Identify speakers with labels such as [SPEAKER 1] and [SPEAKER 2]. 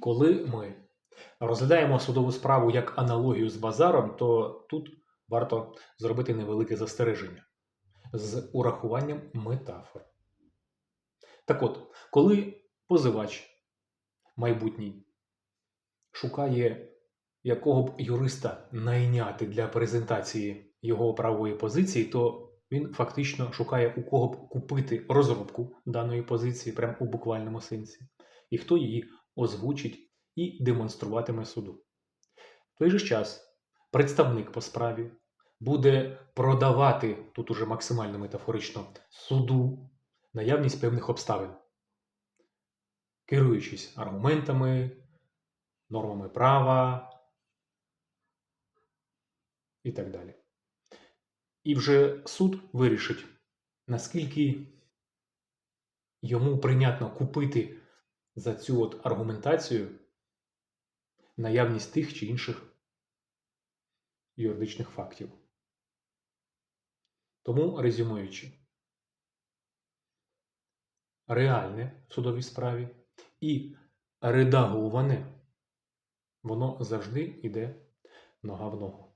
[SPEAKER 1] Коли ми розглядаємо судову справу як аналогію з базаром, то тут варто зробити невелике застереження з урахуванням метафор. Так от, коли позивач майбутній шукає якого б юриста найняти для презентації його правової позиції, то він фактично шукає у кого б купити розробку даної позиції, прямо у буквальному сенсі, і хто її озвучить і демонструватиме суду. В той же час представник по справі буде продавати тут уже максимально метафорично суду наявність певних обставин, керуючись аргументами, нормами права і так далі. І вже суд вирішить, наскільки йому прийнятно купити за цю от аргументацію наявність тих чи інших юридичних фактів. Тому, резюмуючи, реальне в судовій справі і редаговане, воно завжди йде нога в ногу.